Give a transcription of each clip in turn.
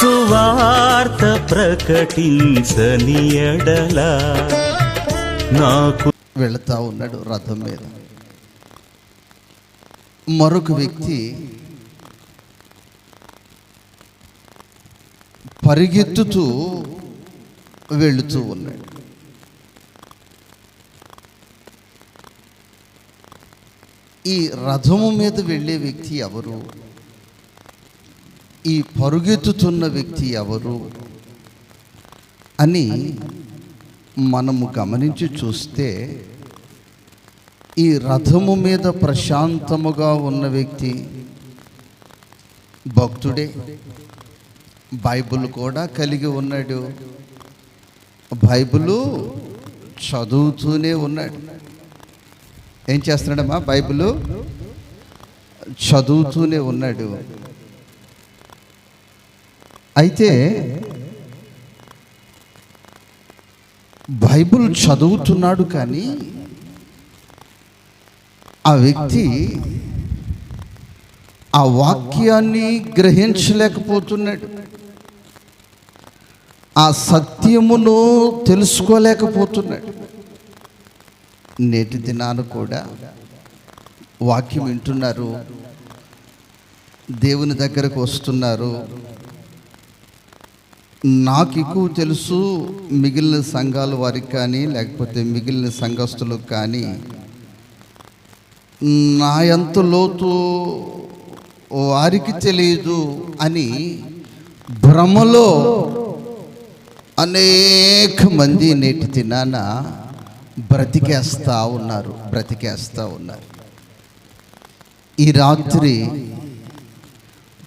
సువార్త ప్రకటించని ఎడల నాకు వెళుతా ఉన్నాడు రథం మీద. మరొక వ్యక్తి పరిగెత్తుతూ వెళుతూ ఉన్నాడు. ఈ రథము మీద వెళ్ళే వ్యక్తి ఎవరు? ఈ పరుగెత్తుతున్న వ్యక్తి ఎవరు అని మనము గమనించి చూస్తే ఈ రథము మీద ప్రశాంతముగా ఉన్న వ్యక్తి భక్తుడే. బైబుల్ కూడా కలిగి ఉన్నాడు. బైబులు చదువుతూనే ఉన్నాడు. ఏం చేస్తున్నాడమ్మా బైబులు? చదువుతూనే ఉన్నాడు. అయితే బైబిల్ చదువుతున్నాడు కానీ ఆ వ్యక్తి ఆ వాక్యాన్ని గ్రహించలేకపోతున్నాడు. ఆ సత్యమును తెలుసుకోలేకపోతున్నాడు. నేటి దినాన కూడా వాక్యం వింటున్నారు. దేవుని దగ్గరకు వస్తున్నారు. నాకు ఎక్కువ తెలుసు మిగిలిన సంఘాల వారికి కానీ లేకపోతే మిగిలిన సంఘస్థులకు కానీ నా ఎంత లోతు వారికి తెలియదు అని భ్రమలో అనేక మంది నేటి తిన్నాన బ్రతికేస్తా ఉన్నారు బ్రతికేస్తా ఉన్నారు. ఈ రాత్రి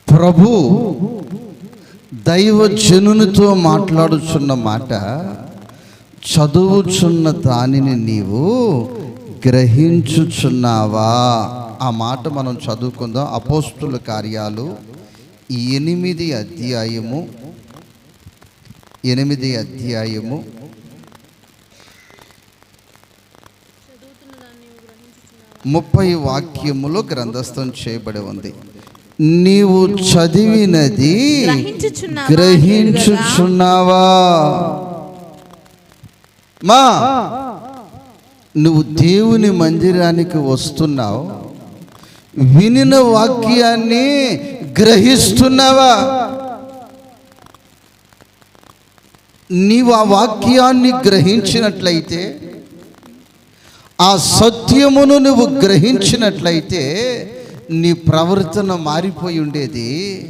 ప్రభు దైవజనునితో మాట్లాడుచున్న మాట చదువుచున్న దానిని నీవు గ్రహించుచున్నావా? ఆ మాట మనం చదువుకుందాం. అపోస్తుల కార్యాలు ఎనిమిది అధ్యాయము ఎనిమిది అధ్యాయము. ముప్పై వాక్యములో గ్రంథస్థం చేయబడి ఉంది. నీవు చదివినది గ్రహించుచున్నావా మా నువ్వు దేవుని మందిరానికి వస్తున్నావు వినిన వాక్యాన్ని గ్రహిస్తున్నావా? నీవు ఆ వాక్యాన్ని గ్రహించినట్లయితే ఆ సత్యమును నువ్వు గ్రహించినట్లయితే నీ ప్రవర్తన మారిపోయి ఉండేది.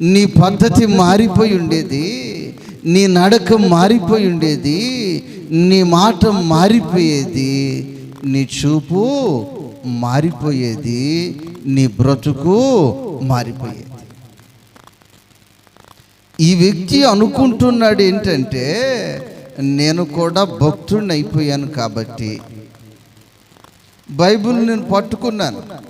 నీ పద్ధతి మారిపోయి ఉండేది. నీ నడక మారిపోయి ఉండేది. నీ మాట మారిపోయేది. నీ చూపు మారిపోయేది. నీ బ్రతుకు మారిపోయేది. ఈ వ్యక్తి అనుకుంటున్నాడు ఏంటంటే నేను కూడా భక్తుడిని అయిపోయాను కాబట్టి. బైబిల్ నేను పట్టుకున్నాను.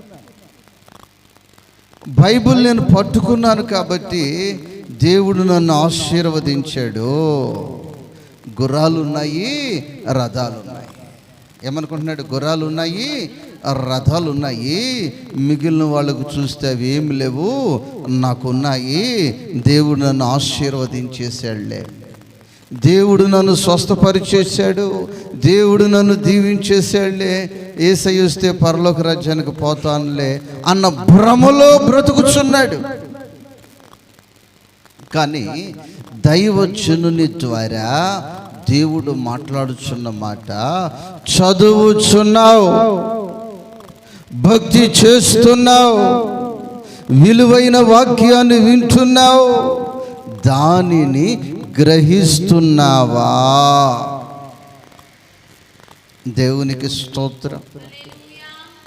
బైబిల్ నేను పట్టుకున్నాను కాబట్టి దేవుడు నన్ను ఆశీర్వదించాడు. గుర్రాలు ఉన్నాయి రథాలు ఉన్నాయి ఏమనుకుంటున్నాడు? గుర్రాలు ఉన్నాయి రథాలు ఉన్నాయి మిగిలిన వాళ్ళకు చూస్తే అవి ఏమి లేవు నాకున్నాయి. దేవుడు నన్ను ఆశీర్వదించేసాడులే దేవుడు నన్ను స్వస్థపరిచేశాడు దేవుడు నన్ను దీవించేశాడులే ఏసై వస్తే పరలోక రాజ్యానికి పోతానులే అన్న భ్రమలో బ్రతుకుచున్నాడు. కానీ దైవజనుని ద్వారా దేవుడు మాట్లాడుచున్న మాట చదువుచున్నావు భక్తి చేస్తున్నావు విలువైన వాక్యాన్ని వింటున్నావు దానిని గ్రహిస్తున్నావా దేవునికి స్తోత్రం.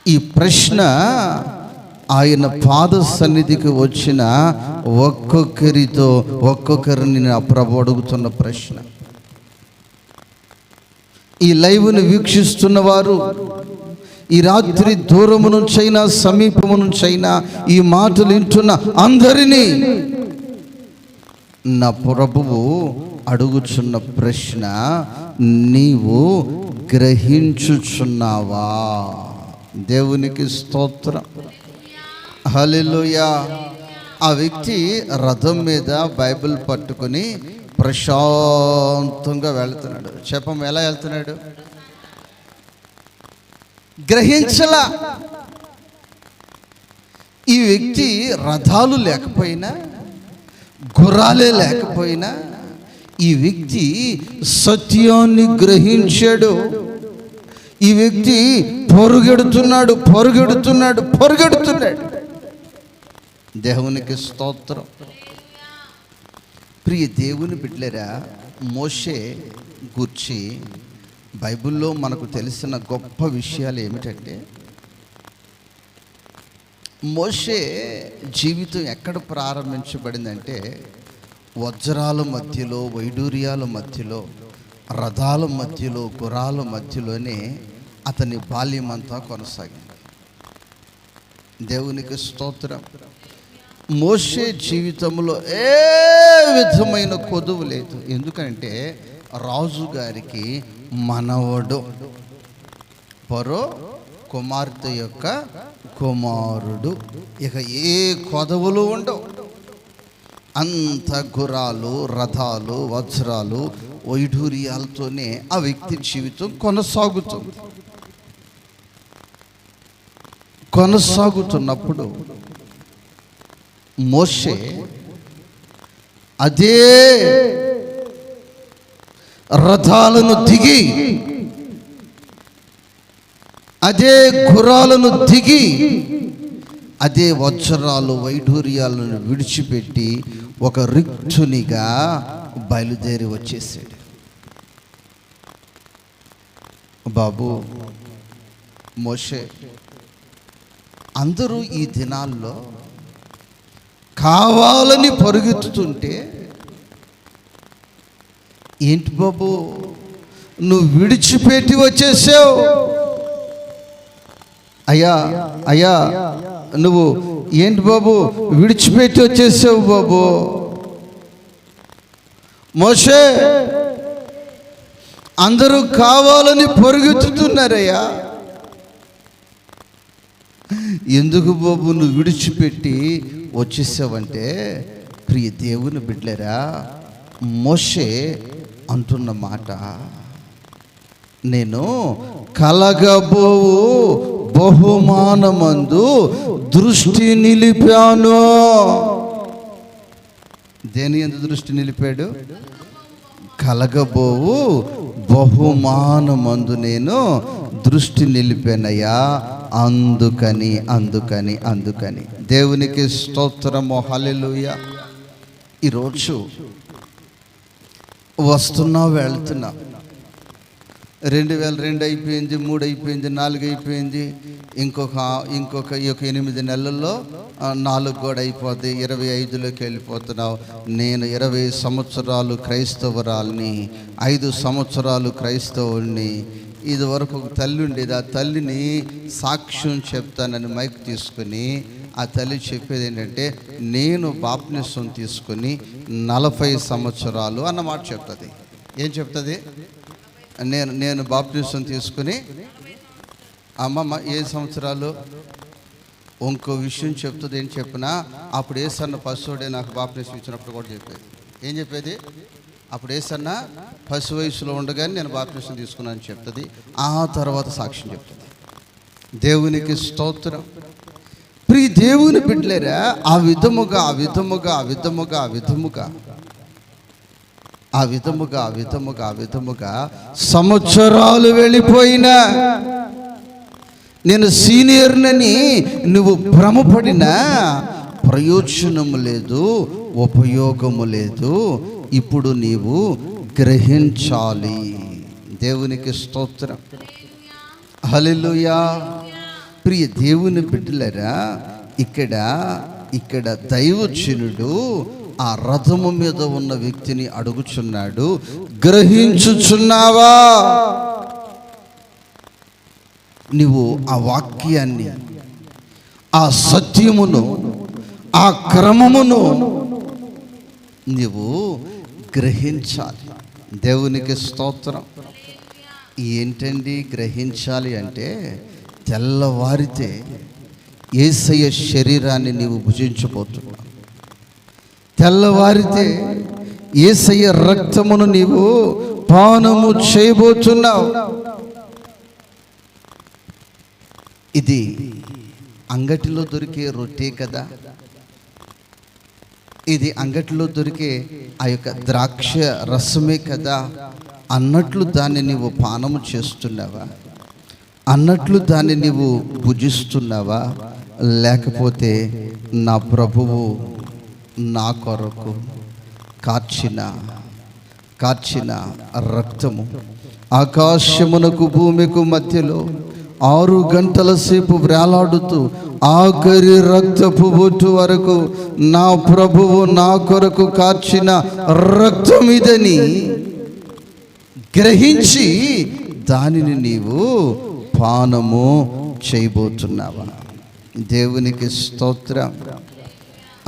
ఈ ప్రశ్న ఆయన పాద సన్నిధికి వచ్చిన ఒక్కొక్కరితో ఒక్కొక్కరిని నా ప్రభు అడుగుతున్న ప్రశ్న. ఈ లైవ్ను వీక్షిస్తున్న వారు ఈ రాత్రి దూరము నుంచైనా సమీపము నుంచైనా ఈ మాటలు వింటున్న అందరినీ నా ప్రభువు అడుగుచున్న ప్రశ్న నీవు గ్రహించుచున్నావా? దేవునికి స్తోత్రం. హలిలుయా ఆ వ్యక్తి రథం మీద బైబిల్ పట్టుకొని ప్రశాంతంగా వెళ్తున్నాడు. చెప్పం ఎలా వెళ్తున్నాడు? గ్రహించలా. ఈ వ్యక్తి రథాలు లేకపోయినా గుర్రాలే లేకపోయినా ఈ వ్యక్తి సత్యాన్ని గ్రహించాడు. ఈ వ్యక్తి పొరుగెడుతున్నాడు పొరుగెడుతున్నాడు పొరుగెడుతున్నాడు. దేవునికి స్తోత్రం. ప్రియ దేవుని బిడ్డలేరా మోషే గూర్చి బైబిల్లో మనకు తెలిసిన గొప్ప విషయాలు ఏమిటంటే మోషే జీవితం ఎక్కడ ప్రారంభించబడిందంటే వజ్రాల మధ్యలో వైడూర్యాల మధ్యలో రథాల మధ్యలో గురాల మధ్యలోనే అతని బాల్యమంతా కొనసాగింది. దేవునికి స్తోత్రం. మోషే జీవితంలో ఏ విధమైన కొదువు లేదు. ఎందుకంటే రాజుగారికి మనవడు. పరో కుమార్తె యొక్క కుమారుడు. ఇక ఏ కొదవులు ఉండవు. అంత గురాలు రథాలు వజ్రాలు వైఢూర్యాలతోనే ఆ వ్యక్తి జీవితం కొనసాగుతుంది. కొనసాగుతున్నప్పుడు మోషే అదే రథాలను దిగి అదే గుర్రాలను దిగి అదే వజ్రాలు వైఢూర్యాలను విడిచిపెట్టి ఒక రిక్తునిగా బయలుదేరి వచ్చేసాడు. బాబు మోషే అందరూ ఈ దినాల్లో కావాలని పరుగెత్తుతుంటే ఏంటి బాబు నువ్వు విడిచిపెట్టి వచ్చేసావు? అయ్యా అయ్యా నువ్వు ఏంటి బాబు? విడిచిపెట్టి వచ్చేసావు బాబు. మోషే అందరూ కావాలని పరుగెత్తుతున్నారయ్యా. ఎందుకు బాబు నువ్వు విడిచిపెట్టి వచ్చేసావంటే? ప్రియ దేవుని బిడ్డలేరా మోషే అంటున్న మాట. నేను కలగబోవు బహుమానమందు దృష్టి నిలిపాను. దేని ఎందు దృష్టి నిలిపాడు? కలగబోవు బహుమానమందు నేను దృష్టి నిలిపానయ్యా. అందుకని అందుకని అందుకని. దేవునికి స్తోత్రము. హలెలుయ ఈరోజు వస్తున్నా వెళ్తున్నా. రెండు వేల రెండు అయిపోయింది మూడు అయిపోయింది నాలుగు అయిపోయింది. ఇంకొక ఇంకొక ఈ యొక్క ఎనిమిది నెలల్లో నాలుగు కూడా అయిపోద్ది. ఇరవై ఐదులోకి వెళ్ళిపోతున్నావు. నేను ఇరవై సంవత్సరాలు క్రైస్తవరాల్ని ఐదు సంవత్సరాలు క్రైస్తవుల్ని ఇది వరకు ఒక తల్లి ఉండేది. ఆ తల్లిని సాక్ష్యం చెప్తానని మైక్ తీసుకుని ఆ తల్లి చెప్పేది ఏంటంటే నేను బాప్నిసం తీసుకుని నలభై సంవత్సరాలు అన్నమాట చెప్తుంది. ఏం చెప్తుంది? నేను నేను బాప్టిజం తీసుకుని అమ్మమ్మ ఏ సంవత్సరాలు ఇంకో విషయం చెప్తుంది ఏం చెప్పినా అప్పుడు ఏసన్న పశువుడే నాకు బాప్టిజం ఇచ్చినప్పుడు కూడా చెప్పేది. ఏం చెప్పేది? అప్పుడు ఏసన్న పశు వయసులో ఉండగానే నేను బాప్టిజం తీసుకున్నాను చెప్తుంది. ఆ తర్వాత సాక్ష్యం చెప్తుంది. దేవునికి స్తోత్రం. ప్రియ దేవుని బిడ్డలేరా ఆ విధముగా ఆ విధముగా ఆ విధముగా ఆ విధముగా ఆ విధముగా ఆ విధముగా ఆ విధముగా సంవత్సరాలు వెళ్ళిపోయినా నేను సీనియర్నని నువ్వు భ్రమపడినా ప్రయోజనము లేదు ఉపయోగము లేదు ఇప్పుడు నీవు గ్రహించాలి. దేవునికి స్తోత్రం. హల్లెలూయా. ప్రియ దేవుని బిడ్డలరా ఇక్కడ ఇక్కడ దైవచనుడు ఆ రథము మీద ఉన్న వ్యక్తిని అడుగుచున్నాడు గ్రహించుచున్నావా? నువ్వు ఆ వాక్యాన్ని ఆ సత్యమును ఆ క్రమమును నీవు గ్రహించాలి. దేవునికి స్తోత్రం. ఏంటండి గ్రహించాలి అంటే తెల్లవారితే ఏసయ్య శరీరాన్ని నీవు భుజించబోతున్నావు. తెల్లవారితే ఏసయ్య రక్తమును నీవు పానము చేయబోతున్నావు. ఇది అంగటిలో దొరికే రొట్టె కదా. ఇది అంగటిలో దొరికే ఆ యొక్క ద్రాక్ష రసమే కదా. అన్నట్లు దాన్ని నీవు పానము చేస్తున్నావా? అన్నట్లు దాన్ని నీవు భుజిస్తున్నావా? లేకపోతే నా ప్రభువు నా కొరకు కార్చిన కార్చిన రక్తము ఆకాశమునకు భూమికు మధ్యలో ఆరు గంటల సేపు వేలాడుతూ ఆఖరి రక్తపు బొట్టు వరకు నా ప్రభువు నా కొరకు కార్చిన రక్తం ఇదని గ్రహించి దానిని నీవు పానము చేయబోతున్నావా? దేవునికి స్తోత్రం.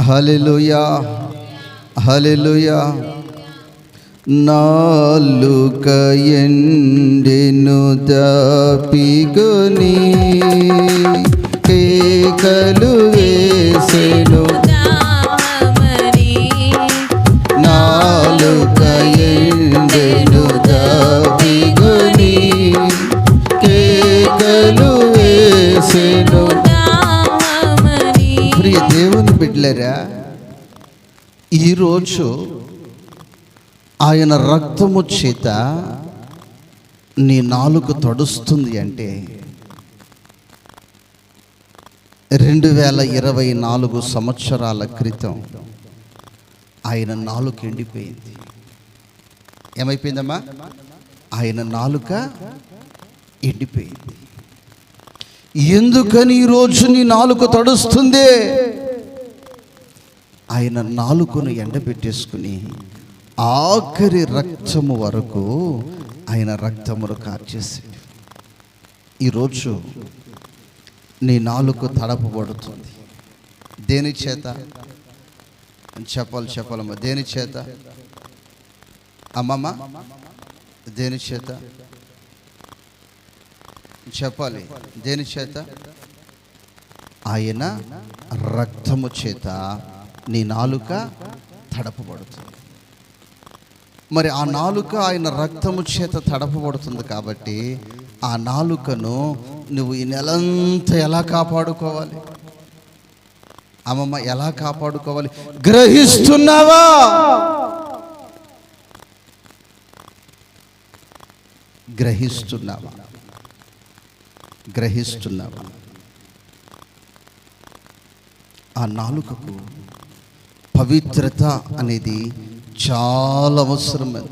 హలెలుయా హలెలుయా నాలుక ఎండెను దాపిగొని కేకలు వేసెను. నాలుక ఎండెను దాపిగొని కేకలు వేసెను. దేవుని ఈరోజు ఆయన రక్తము చేత నీ నాలుక తడుస్తుంది అంటే రెండు వేల ఇరవై నాలుగు సంవత్సరాల క్రితం ఆయన నాలుక ఎండిపోయింది. ఏమైపోయిందమ్మా? ఆయన నాలుక ఎండిపోయింది. ఎందుకని ఈరోజు నీ నాలుక తడుస్తుంది? ఆయన నాలుకను ఎండబెట్టేసుకుని ఆఖరి రక్తము వరకు ఆయన రక్తమును కార్చేసాడు ఈరోజు నీ నాలుక తడపబడుతుంది దేని చేత? చెప్పాలి చెప్పాలమ్మా దేని చేత? అమ్మమ్మ దేని చేత? చెప్పాలి. దేని చేత? ఆయన రక్తము చేత నీ నాలుక తడపబడుతుంది. మరి ఆ నాలుక ఆయన రక్తము చేత తడపబడుతుంది కాబట్టి ఆ నాలుకను నువ్వు ఈ నెలంతా ఎలా కాపాడుకోవాలి? అమ్మమ్మ ఎలా కాపాడుకోవాలి? గ్రహిస్తున్నావా? గ్రహిస్తున్నావా? గ్రహిస్తున్నావా? ఆ నాలుకకు పవిత్రత అనేది చాలా అవసరమైనది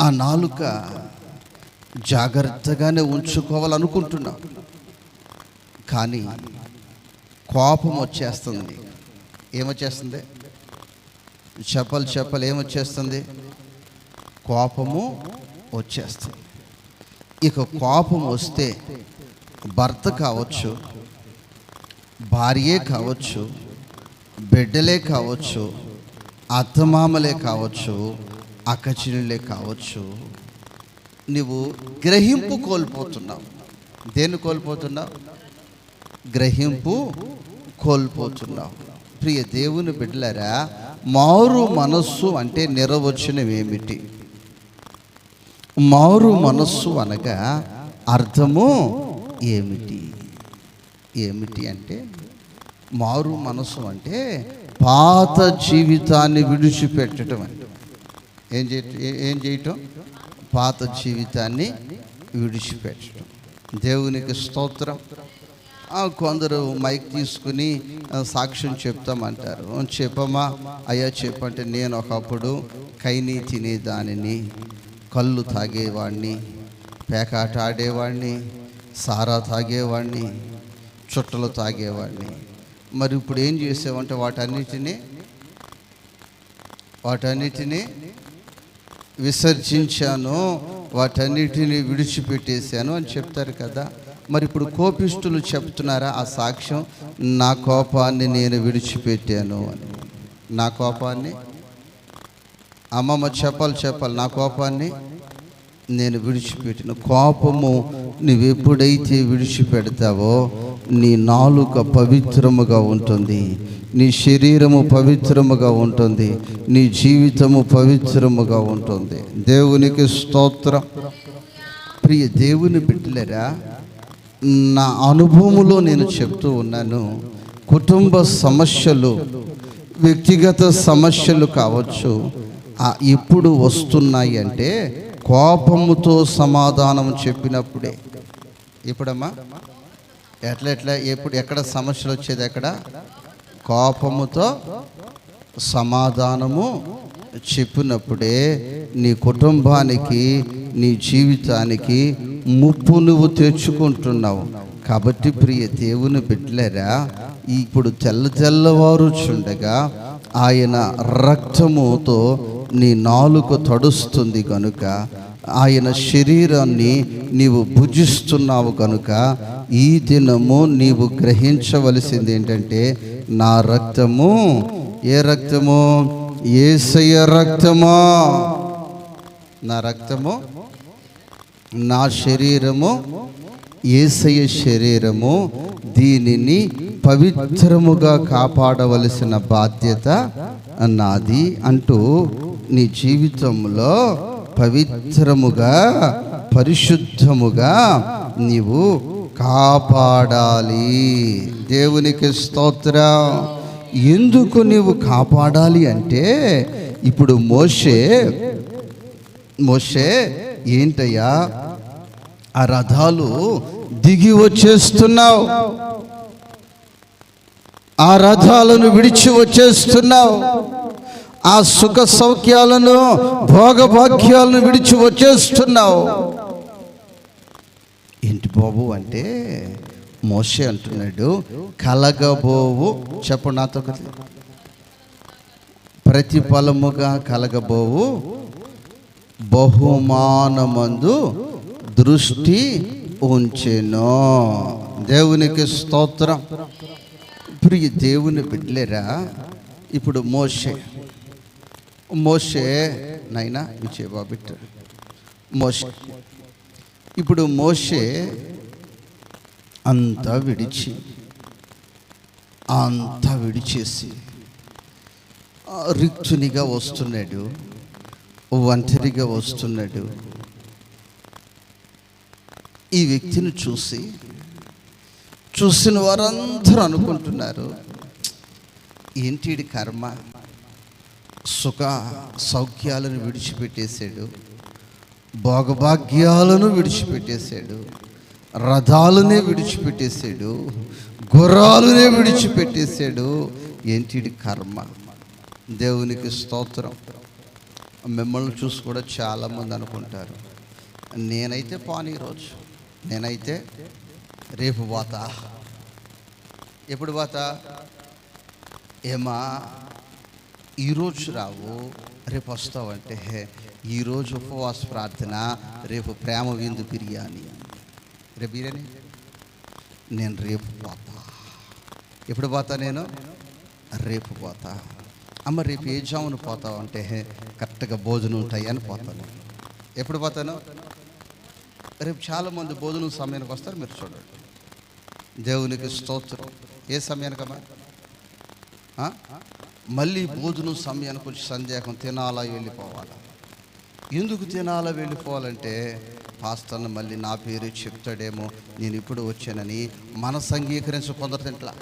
ఆ నాలుక జాగ్రత్తగానే ఉంచుకోవాలనుకుంటున్నా. కానీ కోపం వచ్చేస్తుంది. నీకు. ఏమొచ్చేస్తుంది? చెప్పలు చెప్పలు ఏమొచ్చేస్తుంది? కోపము వచ్చేస్తుంది. ఇక కోపం వస్తే భర్త కావచ్చు భార్యే కావచ్చు బిడ్డలే కావచ్చు అత్తమామలే కావచ్చు అక్కచినులే కావచ్చు నువ్వు గ్రహింపు కోల్పోతున్నావు. దేన్ని కోల్పోతున్నావు? గ్రహింపు కోల్పోతున్నావు. ప్రియ దేవుని బిడ్డలరా మారు మనస్సు అంటే నిర్వచనం ఏమిటి? మారు మనస్సు అనగా అర్థము ఏమిటి? ఏమిటి అంటే మారు మనసు అంటే పాత జీవితాన్ని విడిచిపెట్టడం అండి ఏం చేయ ఏం చేయటం? పాత జీవితాన్ని విడిచిపెట్టడం దేవునికి స్తోత్రం. కొందరు మైక్ తీసుకుని సాక్ష్యం చెప్తామంటారు. చెప్పమా చెప్పమ్మా. అయ్యా చెప్పంటే నేను ఒకప్పుడు కైని తినేదానిని కళ్ళు తాగేవాడిని పేకాట ఆడేవాడిని సారా తాగేవాడిని చుట్టలు తాగేవాడిని మరి ఇప్పుడు ఏం చేసావంటే వాటన్నిటినీ వాటన్నిటినీ విసర్జించాను వాటన్నిటిని విడిచిపెట్టేశాను అని చెప్తారు కదా. మరి ఇప్పుడు కోపిష్టులు చెప్తున్నారా ఆ సాక్ష్యం నా కోపాన్ని నేను విడిచిపెట్టాను అని. నా కోపాన్ని? అమ్మమ్మ చెప్పాలి చెప్పాలి. నా కోపాన్ని? నేను విడిచిపెట్టిన కోపము నువ్వెప్పుడైతే విడిచిపెడతావో నీ నాలుక పవిత్రముగా ఉంటుంది. నీ శరీరము పవిత్రముగా ఉంటుంది. నీ జీవితము పవిత్రముగా ఉంటుంది. దేవునికి స్తోత్రం. ప్రియ దేవుని బిడ్డలరా నా అనుభవములో నేను చెప్తూ ఉన్నాను కుటుంబ సమస్యలు వ్యక్తిగత సమస్యలు కావచ్చు ఎప్పుడు వస్తున్నాయి అంటే కోపముతో సమాధానం చెప్పినప్పుడే. ఇప్పుడమ్మా? ఎట్లా ఎట్లా? ఎప్పుడు ఎక్కడ సమస్యలు వచ్చేది ఎక్కడ? కోపముతో సమాధానము చెప్పినప్పుడే నీ కుటుంబానికి నీ జీవితానికి ముప్పు నువ్వు తెచ్చుకుంటున్నావు. కాబట్టి ప్రియ దేవుని బిడ్డలేరా ఇప్పుడు తెల్ల తెల్లవారు చుండగా ఆయన రక్తముతో నీ నాలుక తడుస్తుంది కనుక ఆయన శరీరాన్ని నీవు భుజిస్తున్నావు కనుక ఈ దినము నీవు గ్రహించవలసింది ఏంటంటే నా రక్తము. ఏ రక్తము? ఏసయ రక్తమా? నా రక్తము. నా శరీరము. ఏసయ శరీరము దీనిని పవిత్రముగా కాపాడవలసిన బాధ్యత నాది అంటూ నీ జీవితంలో పవిత్రముగా పరిశుద్ధముగా నీవు కాపాడాలి. దేవునికి స్తోత్రం. ఎందుకు నీవు కాపాడాలి అంటే ఇప్పుడు మోషే మోషే ఏంటయ్యా? ఆ రథాలు దిగి వచ్చేస్తున్నావు. ఆ రథాలను విడిచి వచ్చేస్తున్నావు. ఆ సుఖ సౌఖ్యాలను భోగభాగ్యాలను విడిచి వచ్చేస్తున్నావు. ఏంటి బాబు అంటే మోషే అంటున్నాడు కలగబోవు. చెప్పు నాతో ప్రతిఫలముగా కలగబోవు. బహుమానమందు దృష్టి ఉంచెను. దేవునికి స్తోత్రం. ప్రియ దేవుని బిడ్డలేరా ఇప్పుడు మోసే మోషే నైనా విజయబాబు మోషే ఇప్పుడు మోషే అంతా విడిచి అంతా విడిచేసి రిక్తునిగా వస్తున్నాడు ఒంటరిగా వస్తున్నాడు. ఈ వ్యక్తిని చూసి చూసిన వారందరూ అనుకుంటున్నారు ఏంటి కర్మ? సుఖ సౌఖ్యాలను విడిచిపెట్టేశాడు. భోగభాగ్యాలను విడిచిపెట్టేశాడు. రథాలనే విడిచిపెట్టేశాడు. గుర్రాలనే విడిచిపెట్టేశాడు. ఏంటిది కర్మ? దేవునికి స్తోత్రం. మిమ్మల్ని చూసి కూడా చాలామంది అనుకుంటారు. నేనైతే పాని రోజు. నేనైతే రేపు పోతా ఎప్పుడు పోతా ఏమా? ఈరోజు రావు రేపు వస్తావంటే ఈరోజు ఉపవాస ప్రార్థన రేపు ప్రేమ విందు బిర్యానీ రేపు బిర్యానీ? నేను రేపు పోతా. ఎప్పుడు పోతా నేను? రేపు పోతా. అమ్మ రేపు ఏ జామును పోతావు అంటే కరెక్ట్గా భోజనం ఉంటాయని పోతాను ఎప్పుడు పోతాను? రేపు చాలామంది భోజనం సమయానికి వస్తారు మీరు చూడండి. దేవునికి స్తోత్రం. ఏ సమయానికమ్మా? మళ్ళీ భోజనం సమయానికి వచ్చి సందేహం తినాలా వెళ్ళిపోవాలా? ఎందుకు తినాలా వెళ్ళిపోవాలంటే పాస్తాను మళ్ళీ నా పేరు చెప్తాడేమో నేను ఇప్పుడు వచ్చానని మనసు అంగీకరించి కొందరు తింట్లా.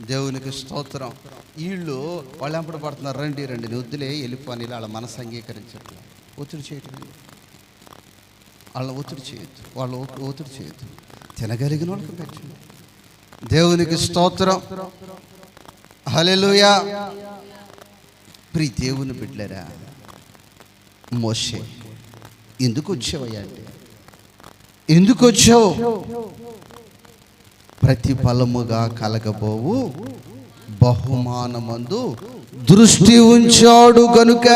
దేవునికి స్తోత్రం. వీళ్ళు వాళ్ళు ఎంపడి పడుతున్నారు రండి రండి నీ వద్దులే వెళ్ళిపోని వాళ్ళ మనసు అంగీకరించట్లా ఒత్తిడి చేయటం వాళ్ళ ఒత్తిడి చేయొద్దు. వాళ్ళ ఒత్తిడి చేయొద్దు. తినగలిగిన వాళ్ళకి పెట్టండి. దేవునికి స్తోత్రం. హలెలుయా ప్రి దేవుని బిడ్డలరా మోషే ఎందుకు వచ్చావయ్యా అంటే? ఎందుకు వచ్చావు? ప్రతిఫలముగా కలగబోవు బహుమానమందు దృష్టి ఉంచాడు కనుక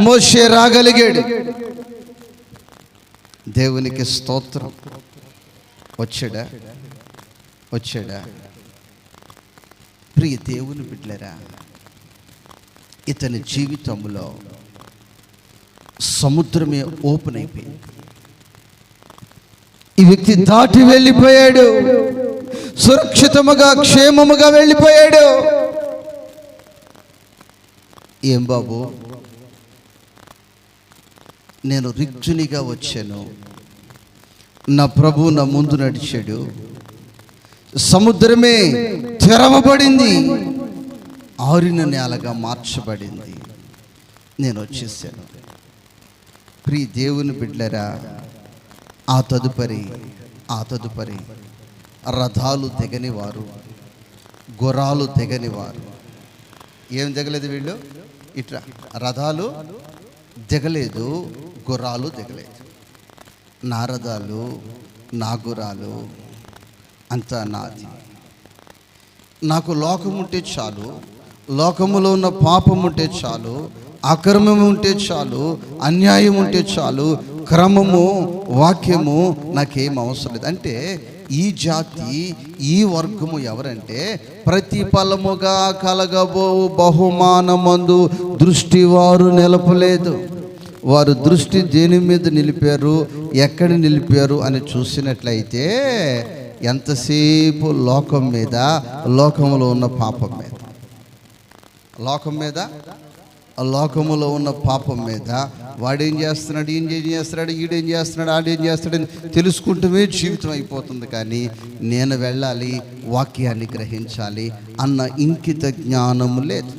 మోషే రాగలిగాడు. దేవునికి స్తోత్రం. వచ్చాడా? వచ్చాడా? ప్రియ దేవుని బిడ్డలరా ఇతని జీవితంలో సముద్రమే ఓపెన్ అయిపోయింది. ఈ వ్యక్తి దాటి వెళ్ళిపోయాడు. సురక్షితముగా క్షేమముగా వెళ్ళిపోయాడు. ఏం బాబు? నేను రిక్తునిగా వచ్చాను. నా ప్రభు నా ముందు నడిచాడు. సముద్రమే తెరవబడింది. ఆరిన నేలగా మార్చబడింది. నేను వచ్చేసాను. ప్రి దేవుని బిడ్డరా ఆ తదుపరి ఆ తదుపరి రథాలు తెగని వారు గుర్రాలు తెగని వారు ఏం దిగలేదు వీళ్ళు? ఇట్లా రథాలు దిగలేదు గుర్రాలు దిగలేదు నా రథాలు నా గుర్రాలు అంతా నాది. నాకు లోకం ఉంటే చాలు లోకములో ఉన్న పాపం ఉంటే చాలు అక్రమం ఉంటే చాలు అన్యాయం ఉంటే చాలు క్రమము వాక్యము నాకేం అవసరం లేదు. అంటే ఈ జాతి ఈ వర్గము ఎవరంటే ప్రతిఫలముగా కలగబో బహుమానమందు దృష్టి వారు నిలపలేదు. వారు దృష్టి దేని మీద నిలిపారు ఎక్కడ నిలిపారు అని చూసినట్లయితే ఎంతసేపు లోకం మీద లోకములో ఉన్న పాపం మీద? లోకం మీద? ఆ లోకములో ఉన్న పాపం మీద. వాడేం చేస్తున్నాడు? ఈయన ఏం చేస్తున్నాడు? ఈడేం చేస్తున్నాడు? ఆడేం చేస్తాడని తెలుసుకుంటూనే జీవితం అయిపోతుంది కానీ నేను వెళ్ళాలి వాక్యాన్ని గ్రహించాలి అన్న ఇంకిత జ్ఞానము లేదు.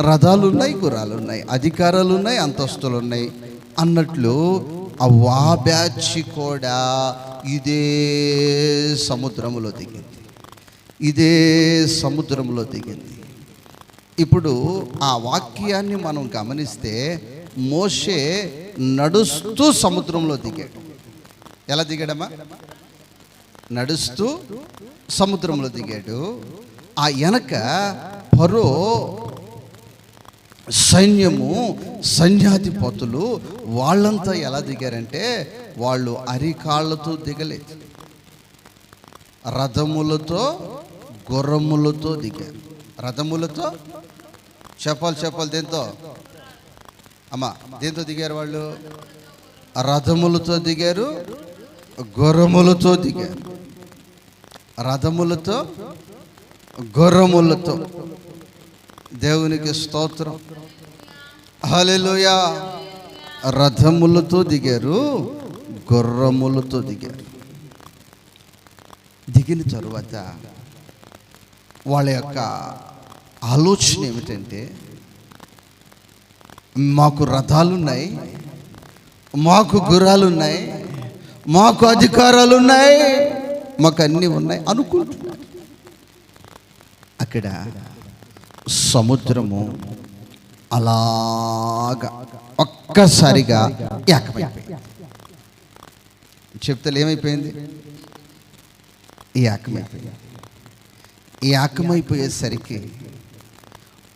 రథాలు ఉన్నాయి గుర్రాలు ఉన్నాయి అధికారాలు ఉన్నాయి అంతస్తులు ఉన్నాయి అన్నట్లు ఆ వా బ్యాచ్ కూడా ఇదే సముద్రంలో దిగింది. ఇదే సముద్రంలో దిగింది. ఇప్పుడు ఆ వాక్యాన్ని మనం గమనిస్తే మోషే నడుస్తూ సముద్రంలో దిగాడు. ఎలా దిగాడమ్మా? నడుస్తూ సముద్రంలో దిగాడు. ఆ వెనక పరో సైన్యము సైన్యాధిపతులు వాళ్ళంతా ఎలా దిగారంటే వాళ్ళు అరికాళ్ళతో దిగలేదు రథములతో గుర్రములతో దిగారు. రథములతో? చెప్పాలి చెప్పాలి దేంతో? అమ్మా దేంతో దిగారు వాళ్ళు? రథములతో దిగారు గుర్రములతో దిగారు. రథములతో గుర్రములతో. దేవునికి స్తోత్రం. హల్లెలూయా. రథములతో దిగారు గుర్రములతో దిగారు. దిగిన తరువాత వాళ్ళ యొక్క ఆలోచన ఏమిటంటే మాకు రథాలున్నాయి మాకు గుర్రాలు ఉన్నాయి మాకు అధికారాలు ఉన్నాయి మాకు అన్నీ ఉన్నాయి అనుకుంటున్నారు. అక్కడ సముద్రము అలాగా ఒక్కసారిగా ఏకమైపోయింది. చెప్తే ఏమైపోయింది? ఈ ఆకమైపోయింది ఈ ఆకమైపోయేసరికి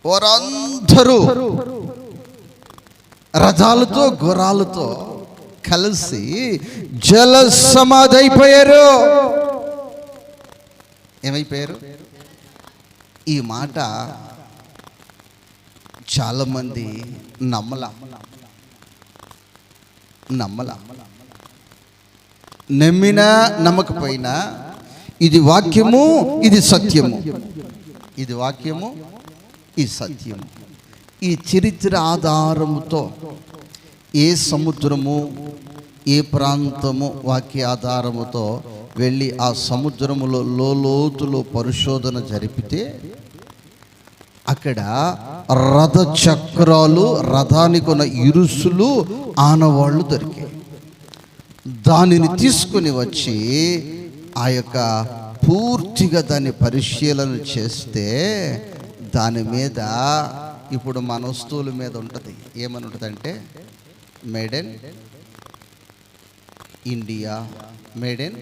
వారందరూ రథాలతో గుర్రాలతో కలిసి జల సమాధి అయిపోయారు ఏమైపోయారు? ఈ మాట చాలామంది నమ్మల. నమ్మల. నమ్మినా నమ్మకపోయినా ఇది వాక్యము ఇది సత్యము. ఇది వాక్యము ఇది సత్యము. ఈ చరిత్ర ఆధారముతో ఏ సముద్రము ఏ ప్రాంతము వాక్య ఆధారముతో వెళ్ళి ఆ సముద్రములో లోతులో పరిశోధన జరిపితే అక్కడ రథ చక్రాలు రథానికి ఉన్న ఇరుసులు ఆనవాళ్ళు దొరికాయి. దానిని తీసుకుని వచ్చి ఆ యొక్క పూర్తిగా దాన్ని పరిశీలన చేస్తే దాని మీద ఇప్పుడు మన వస్తువుల మీద ఉంటుంది. ఏమని ఉంటుంది అంటే made in India made in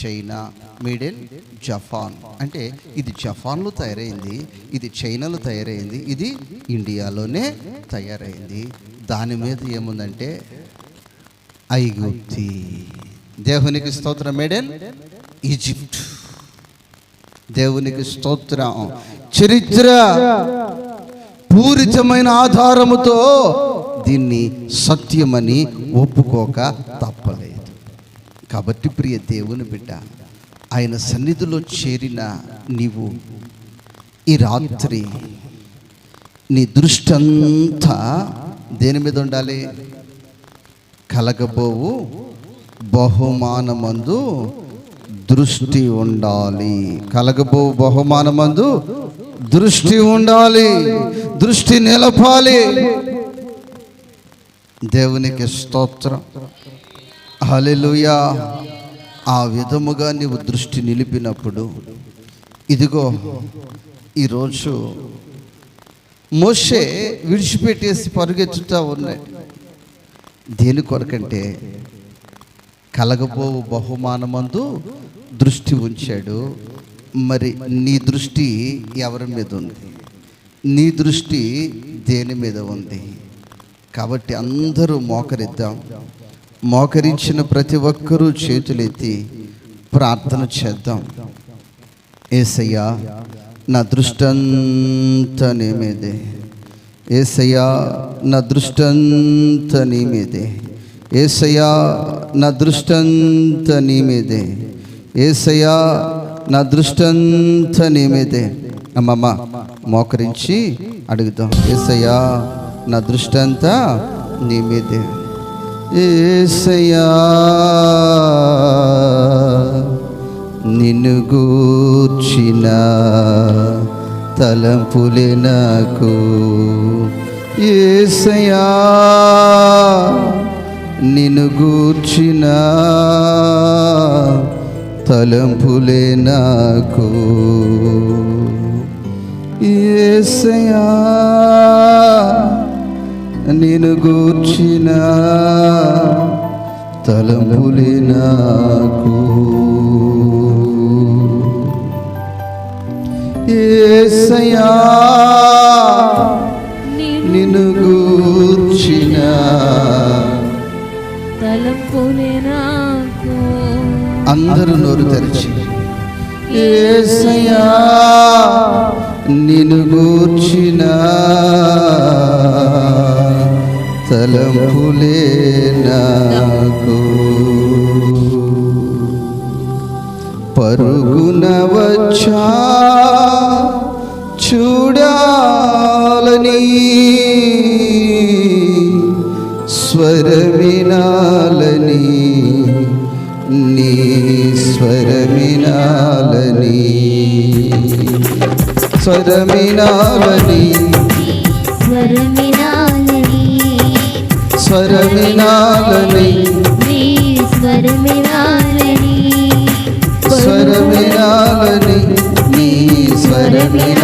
China made in Japan అంటే ఇది జపాన్లో తయారైంది ఇది చైనాలో తయారైంది ఇది ఇండియాలోనే తయారైంది. దాని మీద ఏముందంటే ఐగుప్తి. దేవునికి స్తోత్రం మేడెన్? ఈజిప్ట్. దేవునికి స్తోత్రం. చరిత్ర పూరితమైన ఆధారముతో దీన్ని సత్యమని ఒప్పుకోక తప్పలేదు. కాబట్టి ప్రియ దేవుని బిడ్డ ఆయన సన్నిధిలో చేరిన నీవు ఈ రాత్రి నీ దృష్టి అంతా దేని మీద ఉండాలి? కలగబోవు. బహుమానమందు దృష్టి ఉండాలి. కలగబో బహుమానమందు దృష్టి ఉండాలి. దృష్టి నిలపాలి. దేవునికి స్తోత్రం. హలెలుయా ఆ విధముగా నీవు దృష్టి నిలిపినప్పుడు ఇదిగో ఈరోజు మోషే విడిచిపెట్టేసి పరుగెత్తుతా ఉన్నాయి దేని కొరకంటే కలగబోవు బహుమానమందు దృష్టి ఉంచాడు. మరి నీ దృష్టి ఎవరి మీద ఉంది? నీ దృష్టి దేని మీద ఉంది? కాబట్టి అందరూ మోకరిద్దాం. మోకరించిన ప్రతి ఒక్కరూ చేతులెత్తి ప్రార్థన చేద్దాం. ఏసయ్యా నా దృష్టంతా నీ మీదే. ఏసయ్యా నా దృష్టంత నీ మీదే. ఏసయ్యా నా దృష్టంత నీ మీదే. ఏసయ్యా నా దృష్టంత నీ మీదే. అమ్మమ్మ మోకరించి అడుగుతాం ఏసయ్యా నా దృష్టంతా నీ మీదే. ఏసయ్యా నిన్ను గూర్చిన తలంపులే నాకు. ఏసయా నిన్ను గూర్చిన తలంపులే నాకు. ఏసయా నిన్ను గూర్చిన తలంపులే నాకు. ఏసయ్యా నిన్ను గూర్చిన అందరూ నోరు తెరిచి. ఏసయ్యా నిన్ను గూర్చిన తలంపులే నాకు. పరుగున వచ్చా చూడాలని స్వరమినాలని నీ స్వరమినాలని. స్వరమినాలని. స్వరమినాలని. స్వరమినాలని. నీ స్వరమినాలని. స్వరమినాలని నీ స్వరమినా